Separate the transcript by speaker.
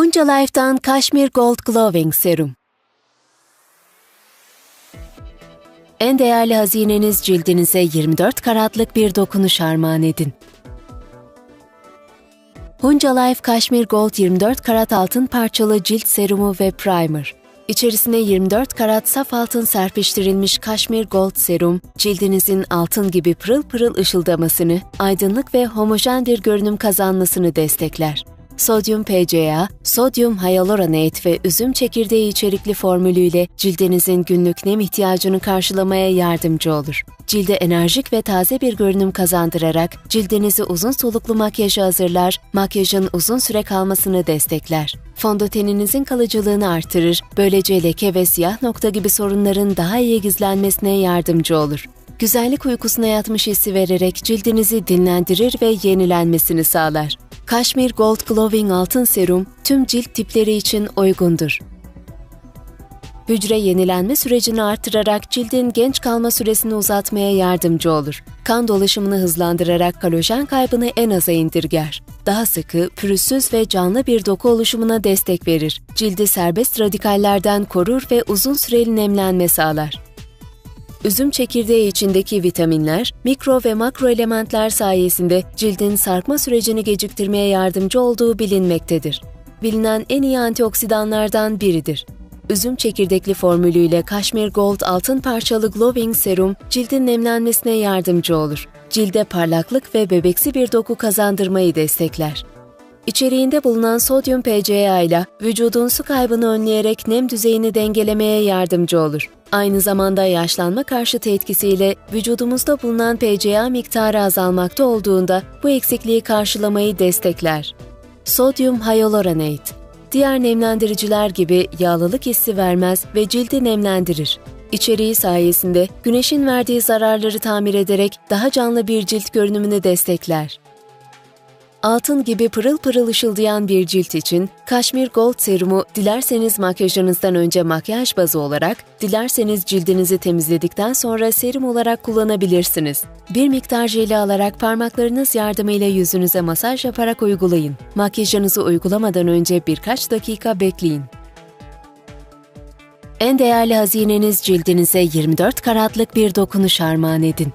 Speaker 1: Hunca Life'dan Kashmir Gold Glowing Serum. En değerli hazineniz cildinize 24 karatlık bir dokunuş armağan edin. Hunca Life Kashmir Gold 24 karat altın parçalı cilt serumu ve primer. İçerisine 24 karat saf altın serpiştirilmiş Kashmir Gold serum, cildinizin altın gibi pırıl pırıl ışıldamasını, aydınlık ve homojen bir görünüm kazanmasını destekler sodyum PCA, sodyum hyaluronate ve üzüm çekirdeği içerikli formülüyle cildinizin günlük nem ihtiyacını karşılamaya yardımcı olur. Cilde enerjik ve taze bir görünüm kazandırarak cildinizi uzun soluklu makyajı hazırlar, makyajın uzun süre kalmasını destekler. Fondöteninizin kalıcılığını artırır, böylece leke ve siyah nokta gibi sorunların daha iyi gizlenmesine yardımcı olur güzellik uykusuna yatmış hissi vererek cildinizi dinlendirir ve yenilenmesini sağlar. Kashmir Gold Glowing Altın Serum tüm cilt tipleri için uygundur. Hücre yenilenme sürecini artırarak cildin genç kalma süresini uzatmaya yardımcı olur. Kan dolaşımını hızlandırarak kolajen kaybını en aza indirger. Daha sıkı, pürüzsüz ve canlı bir doku oluşumuna destek verir. Cildi serbest radikallerden korur ve uzun süreli nemlenme sağlar. Üzüm çekirdeği içindeki vitaminler, mikro ve makro elementler sayesinde cildin sarkma sürecini geciktirmeye yardımcı olduğu bilinmektedir. Bilinen en iyi antioksidanlardan biridir. Üzüm çekirdekli formülüyle Kashmir Gold altın parçalı Glowing Serum cildin nemlenmesine yardımcı olur. Cilde parlaklık ve bebeksi bir doku kazandırmayı destekler. İçeriğinde bulunan sodyum PCA ile vücudun su kaybını önleyerek nem düzeyini dengelemeye yardımcı olur. Aynı zamanda yaşlanma karşıtı etkisiyle vücudumuzda bulunan PCA miktarı azalmakta olduğunda bu eksikliği karşılamayı destekler. Sodyum hyaluronate Diğer nemlendiriciler gibi yağlılık hissi vermez ve cildi nemlendirir. İçeriği sayesinde güneşin verdiği zararları tamir ederek daha canlı bir cilt görünümünü destekler. Altın gibi pırıl pırıl ışıldayan bir cilt için Kashmir Gold serumu dilerseniz makyajınızdan önce makyaj bazı olarak, dilerseniz cildinizi temizledikten sonra serum olarak kullanabilirsiniz. Bir miktar jeli alarak parmaklarınız yardımıyla yüzünüze masaj yaparak uygulayın. Makyajınızı uygulamadan önce birkaç dakika bekleyin. En değerli hazineniz cildinize 24 karatlık bir dokunuş armağan edin.